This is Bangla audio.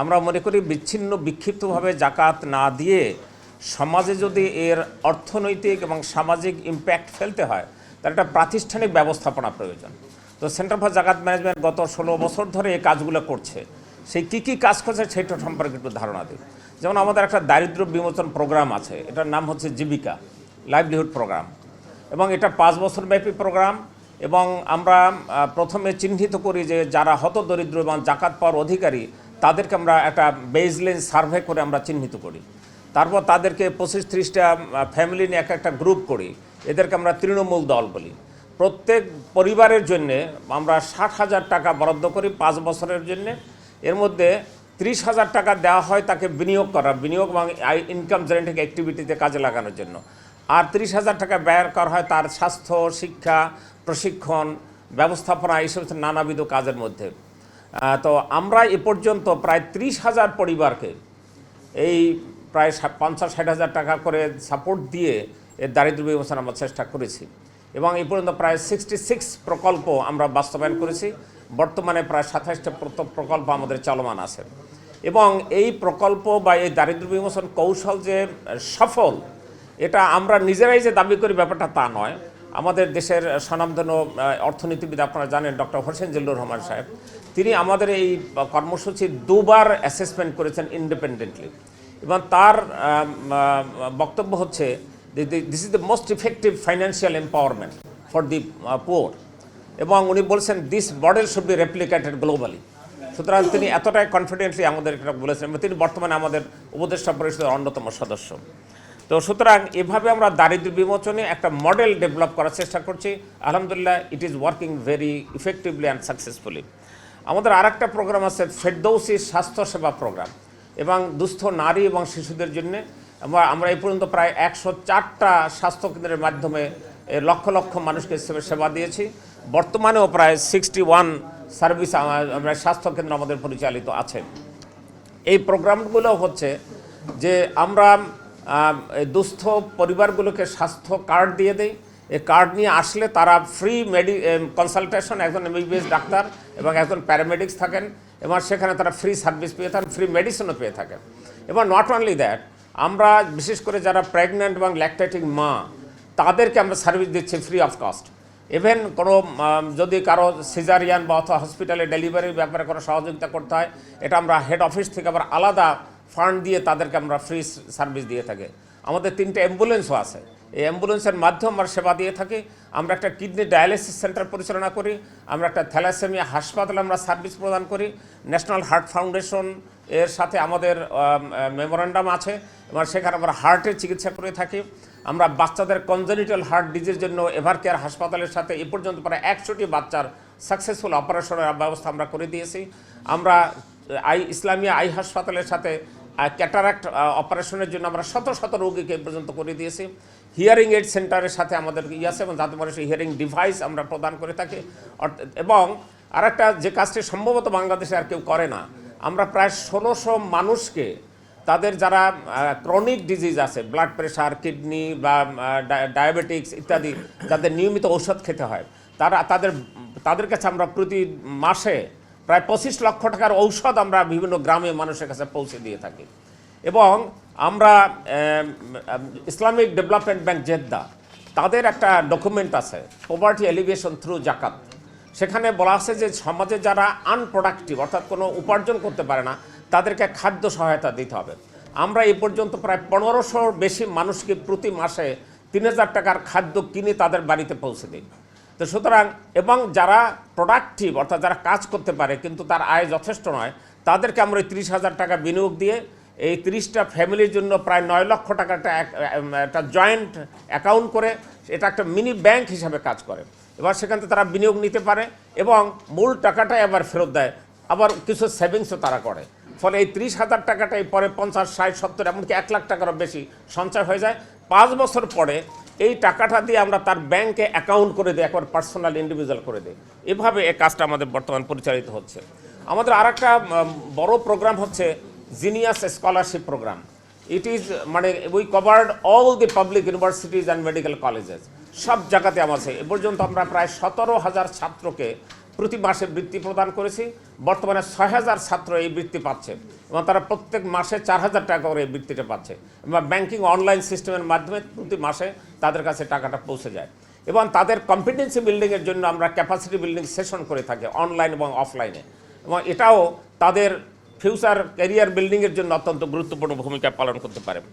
আমরা মনে করি বিচ্ছিন্ন বিক্ষিপ্তভাবে জাকাত না দিয়ে সমাজে যদি এর অর্থনৈতিক এবং সামাজিক ইম্প্যাক্ট ফেলতে হয় তার একটা প্রাতিষ্ঠানিক ব্যবস্থাপনা প্রয়োজন। তো সেন্টার ফর জাকাত ম্যানেজমেন্ট গত ষোলো বছর ধরে এই কাজগুলো করছে। সেই কী কী কাজ করছে সেটা সম্পর্কে একটু ধারণা দিই যেমন আমাদের একটা দারিদ্র বিমোচন প্রোগ্রাম আছে, এটার নাম হচ্ছে জীবিকা লাইভলিহুড প্রোগ্রাম। এবং এটা পাঁচ বছর ব্যাপী প্রোগ্রাম এবং আমরা প্রথমে চিহ্নিত করি যে যারা হত দরিদ্র এবং জাকাত পাওয়ার অধিকারী তাদেরকে আমরা একটা বেজলাইন সার্ভে করে আমরা চিহ্নিত করি। তারপর তাদেরকে পঁচিশ ত্রিশটা ফ্যামিলি নিয়ে একটা একটা গ্রুপ করি। এদেরকে আমরা তৃণমূল দল বলি। প্রত্যেক পরিবারের জন্যে আমরা ষাট হাজার টাকা বরাদ্দ করি পাঁচ বছরের জন্যে। এর মধ্যে ত্রিশ হাজার টাকা দেওয়া হয় তাকে বিনিয়োগ করা, বিনিয়োগ এবং ইনকাম জেনারেটিং অ্যাক্টিভিটিতে কাজে লাগানোর জন্য। আর ত্রিশ হাজার টাকা ব্যয় করা হয় তার স্বাস্থ্য, শিক্ষা, প্রশিক্ষণ, ব্যবস্থাপনা, এইসব নানাবিধ কাজের মধ্যে। তো আমরা এ পর্যন্ত প্রায় ত্রিশ হাজার পরিবারকে এই প্রায় পঞ্চাশ ষাট হাজার টাকা করে সাপোর্ট দিয়ে এর দারিদ্র বিমোচন আমরা চেষ্টা করেছি। এবং এই পর্যন্ত প্রায় সিক্সটি সিক্স প্রকল্প আমরা বাস্তবায়ন করেছি। বর্তমানে প্রায় সাতাশটা প্রকল্প আমাদের চলমান আছে। এবং এই প্রকল্প বা এই দারিদ্র বিমোচন কৌশল যে সফল, এটা আমরা নিজেরাই যে দাবি করি ব্যাপারটা তা নয়। আমাদের দেশের স্বনামধন্য অর্থনীতিবিদ আপনারা জানেন, ডক্টর হোসেন জিল্লুর রহমান সাহেব। তিনি আমাদের এই কর্মসূচি দুবার অ্যাসেসমেন্ট করেছেন ইন্ডিপেন্ডেন্টলি এবং তার বক্তব্য হচ্ছে this is the most effective financial empowerment for the poor এবং উনি বলছেন this model should be replicated globally সুতরাং তিনি এতটাই কনফিডেন্টলি আমাদের এটা বলেছেন তিনি বর্তমানে আমাদের উপদেষ্টা পরিষদের অন্যতম সদস্য। তো সুতরাং এভাবে আমরা দারিদ্র বিমোচনে একটা মডেল ডেভেলপ করার চেষ্টা করছি। আলহামদুলিল্লাহ it is working very effectively and successfully আমাদের আর একটা প্রোগ্রাম আছে ফেরদৌসি স্বাস্থ্যসেবা প্রোগ্রাম এবং দুস্থ নারী এবং শিশুদের জন্য আমরা এই পর্যন্ত প্রায় একশো চারটা স্বাস্থ্যকেন্দ্রের মাধ্যমে লক্ষ লক্ষ মানুষকে সেবা- দিয়েছি। বর্তমানেও প্রায় সিক্সটি ওয়ান সার্ভিস আমরা স্বাস্থ্যকেন্দ্র আমাদের পরিচালিত আছে। এই প্রোগ্রামগুলো হচ্ছে যে আমরা দুস্থ পরিবারগুলোকে স্বাস্থ্য কার্ড দিয়ে দেয় এই কার্ড নিয়ে আসলে তারা ফ্রি মেডি কনসালটেশন একজন এমবিবিএস ডাক্তার এবং একজন প্যারামেডিক্স থাকেন এবং সেখানে তারা ফ্রি সার্ভিস পেয়ে থাকেন ফ্রি মেডিসিনও পেয়ে থাকেন। এবং নট অনলি দ্যাট আমরা বিশেষ করে যারা প্রেগন্যান্ট এবং ল্যাকটেটিং মা, তাদেরকে আমরা সার্ভিস দিচ্ছি ফ্রি অফ কস্ট ইভেন কোনো যদি কারও সিজারিয়ান বা অথবা হসপিটালে ডেলিভারির ব্যাপারে কোনো সহযোগিতা করতে হয়, এটা আমরা হেড অফিস থেকে আবার আলাদা ফান্ড দিয়ে তাদেরকে আমরা ফ্রি সার্ভিস দিয়ে থাকি। আমাদের তিনটে অ্যাম্বুলেন্সও আছে। এই অ্যাম্বুলেন্সের মাধ্যমে আমরা সেবা দিয়ে থাকি। আমরা একটা কিডনি ডায়ালিসিস সেন্টার পরিচালনা করি। আমরা একটা থ্যালাসেমিয়া হাসপাতালে আমরা সার্ভিস প্রদান করি। ন্যাশনাল হার্ট ফাউন্ডেশন এর সাথে আমাদের মেমোরান্ডাম আছে। এবং সেখানে আমরা হার্টের চিকিৎসা করে থাকি। আমরা বাচ্চাদের কনজেনিটাল হার্ট ডিজির জন্য এভার কেয়ার হাসপাতালের সাথে এ পর্যন্ত প্রায় একশোটি বাচ্চার সাকসেসফুল অপারেশনের ব্যবস্থা আমরা করে দিয়েছি। আমরা আই, ইসলামিয়া আই হাসপাতালের সাথে ক্যাটারাক্ট অপারেশনের জন্য আমরা শত শত রোগীকে পর্যন্ত করে দিয়েছি। হিয়ারিং এইড সেন্টারের সাথে আমাদের ইয়ে আছে এবং যাতে মানুষের হিয়ারিং ডিভাইস আমরা প্রদান করে থাকি। এবং আরেকটা যে কাজটি সম্ভবত বাংলাদেশে আর কেউ করে না, আমরা প্রায় ষোলোশো মানুষকে, তাদের যারা ক্রনিক ডিজিজ আছে ব্লাড প্রেশার কিডনি বা ডায়াবেটিক্স ইত্যাদি, যাদের নিয়মিত ঔষধ খেতে হয়, তারা, তাদের তাদের কাছে আমরা প্রতি মাসে প্রায় পঁচিশ লক্ষ টাকার ঔষধ আমরা বিভিন্ন গ্রামে মানুষের কাছে পৌঁছে দিয়ে থাকি। এবং আমরা um, um, Islamic development bank Jeddah তাদের একটা ডকুমেন্ট আছে পভার্টি এলিভেশন থ্রু জাকাত সেখানে বলা আছে যে সমাজে যারা আনপ্রোডাক্টিভ অর্থাৎ কোনো উপার্জন করতে পারে না তাদেরকে খাদ্য সহায়তা দিতে হবে। আমরা এ পর্যন্ত প্রায় পনেরোশোর বেশি মানুষকে প্রতি মাসে তিন হাজার টাকার খাদ্য কিনে তাদের বাড়িতে পৌঁছে দিই। তো সুতরাং এবং যারা প্রোডাক্টিভ অর্থাৎ যারা কাজ করতে পারে, কিন্তু তার আয় যথেষ্ট নয়, তাদেরকে আমরা ওই তিরিশ হাজার টাকা বিনিয়োগ দিয়ে এই তিরিশটা ফ্যামিলির জন্য প্রায় নয় লক্ষ টাকা একটা এক- একটা জয়েন্ট অ্যাকাউন্ট করে এটা একটা মিনি ব্যাংক হিসাবে কাজ করে। এবার সেখান থেকে তারা বিনিয়োগ নিতে পারে এবং মূল টাকাটাই আবার ফেরত দেয়। আবার কিছু সেভিংসও তারা করে। ফলে এই ত্রিশ হাজার টাকাটাই পরে পঞ্চাশ, ষাট, সত্তর, এমনকি এক লাখ টাকারও বেশি সঞ্চয় হয়ে যায়। পাঁচ বছর পরে এই টাকাটা দিয়ে আমরা তার ব্যাংকে অ্যাকাউন্ট করে দিই, একবার পার্সোনাল ইন্ডিভিজুয়াল করে দিই। এভাবে এই কাজটা আমাদের বর্তমান পরিচালিত হচ্ছে। আমাদের আর একটা বড় প্রোগ্রাম হচ্ছে genius scholarship programme it is মানে we covered all the public universities and medical colleges সব জায়গাতে আমাদের, এ পর্যন্ত আমরা প্রায় সতেরো হাজার ছাত্রকে প্রতি মাসে বৃত্তি প্রদান করেছি। বর্তমানে ছয় হাজার ছাত্র এই বৃত্তি পাচ্ছে এবং তারা প্রত্যেক মাসে চার হাজার টাকা করে এই বৃত্তিটা পাচ্ছে এবং ব্যাংকিং অনলাইন সিস্টেমের মাধ্যমে প্রতি মাসে তাদের কাছে টাকাটা পৌঁছে যায় এবং তাদের কম্পিটেন্সি বিল্ডিংয়ের জন্য আমরা ক্যাপাসিটি বিল্ডিং সেশন করে থাকি অনলাইন এবং অফলাইনে এবং এটাও তাদের ফিউচার ক্যারিয়ার বিল্ডিংয়ের জন্য অত্যন্ত গুরুত্বপূর্ণ ভূমিকা পালন করতে পারে।